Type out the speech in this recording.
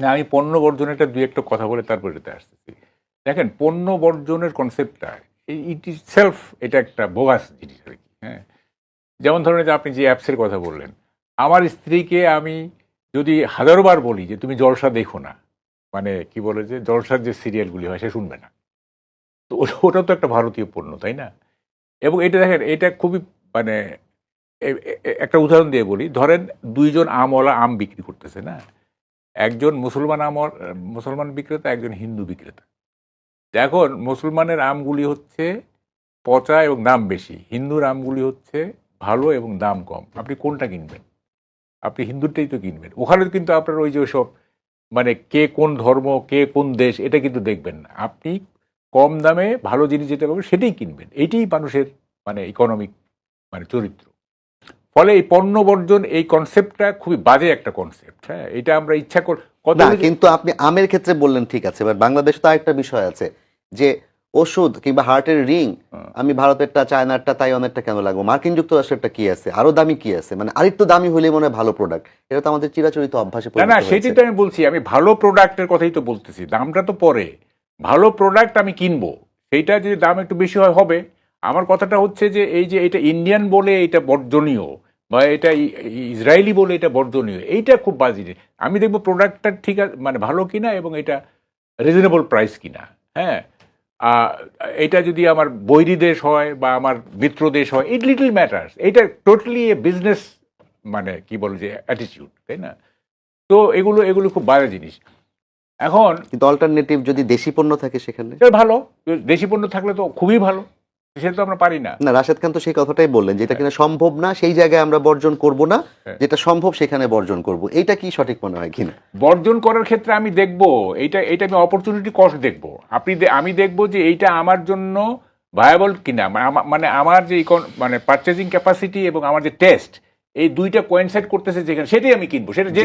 না, আমি পণ্য বর্জনেরটা দুই একটা কথা বলে তারপর এটাতে আসতেছি। দেখেন, পণ্য বর্জনের কনসেপ্টটা ইট ইজ সেলফ এটা একটা বোগাস জিনিস আর কি হ্যাঁ? যেমন ধরেন যে আপনি যে অ্যাপসের কথা বললেন, আমার স্ত্রীকে আমি যদি হাজারোবার বলি যে তুমি জলসা দেখো না মানে কি বলে যে জলসার যে সিরিয়ালগুলি হয় সে শুনবে না। তো ওটা- ওটা তো একটা ভারতীয় পণ্য, তাই না? এবং এটা দেখেন, এটা খুবই মানে একটা উদাহরণ দিয়ে বলি, ধরেন দুইজন আমওয়ালা আম বিক্রি করতেছে, না? একজন মুসলমান আমর মুসলমান বিক্রেতা, একজন হিন্দু বিক্রেতা। এখন মুসলমানের আমগুলি হচ্ছে পচা এবং দাম বেশি। হিন্দুর আমগুলি হচ্ছে ভালো এবং দাম কম। আপনি কোনটা কিনবেন? আপনি হিন্দুরটাই তো কিনবেন। ওখানে কিন্তু আপনার ওই যে সব মানে কে কোন ধর্ম, কে কোন দেশ, এটা কিন্তু দেখবেন না। আপনি কম দামে ভালো জিনিস যেটা পাবেন, সেটাই কিনবেন। এটাই মানুষের মানে ইকোনমিক মানে চরিত্র। ফলে এই পণ্য বর্জন এই কনসেপ্টটা খুবই বাজে একটা কনসেপ্ট হ্যাঁ? এটা আমরা ইচ্ছা কর না কিন্তু আপনি আমের ক্ষেত্রে বললেন ঠিক আছে এবার বাংলাদেশে তো আরেকটা বিষয় আছে যে ওষুধ কিংবা হার্টের রিং আমি ভারতেরটা চায়নারটা তাইওয়ানেরটা কেন লাগবো? মার্কিন যুক্তরাষ্ট্রেরটা কি আছে? আরও দামি কি আছে? মানে আরেকটু দামি হলে মনে হয় ভালো প্রোডাক্ট এটা তো আমাদের চিরাচরিত অভ্যাসে না না। সেটাই তো আমি বলছি আমি ভালো প্রোডাক্টের কথাই তো বলতেছি দামটা তো পরে। ভালো প্রোডাক্ট আমি কিনবো সেইটা যদি দাম একটু বেশি হয় হবে। আমার কথাটা হচ্ছে যে এই যে এটা ইন্ডিয়ান বলে এটা বর্জনীয় বা এটা ইসরায়েলি বলে এটা বর্ধনীয় এইটা খুব বাজে। আমি দেখব প্রোডাক্টটা ঠিক আছে মানে ভালো কিনা এবং এটা রিজনেবল প্রাইস কিনা হ্যাঁ? এটা যদি আমার বৈরী দেশ হয় বা আমার মিত্র দেশ হয় ইট লিটল ম্যাটার্স এটা টোটালি এ বিজনেস মানে কি বলে যে অ্যাটিটিউড তাই না? তো এগুলো এগুলো খুব বাজে জিনিস। এখন কিন্তু অল্টারনেটিভ যদি দেশি পণ্য থাকে সেখানে? ভালো। দেশি পণ্য থাকলে তো খুবই ভালো। সেটা তো আমরা পারি না। না রাশেদ খান তো সেই কথাটাই বললেন যেটা কিনা সম্ভব না সেই জায়গায় আমরা বর্জন করব না হ্যাঁ। যেটা সম্ভব সেখানে বর্জন করব। এইটা কি সঠিক মনে হয় কিনা? বর্জন করার ক্ষেত্রে আমি দেখব এইটা এটা আমি অপরচুনিটি কস্ট দেখব। আপনি আমি দেখব যে এইটা আমার জন্য ভায়াবল কিনা। মানে মানে আমার যে মানে পারচেজিং ক্যাপাসিটি এবং আমার যে টেস্ট এই দুইটা কোয়েনসাইড করতেছে যেখানে সেটাই আমি কিনবো। সেটা যে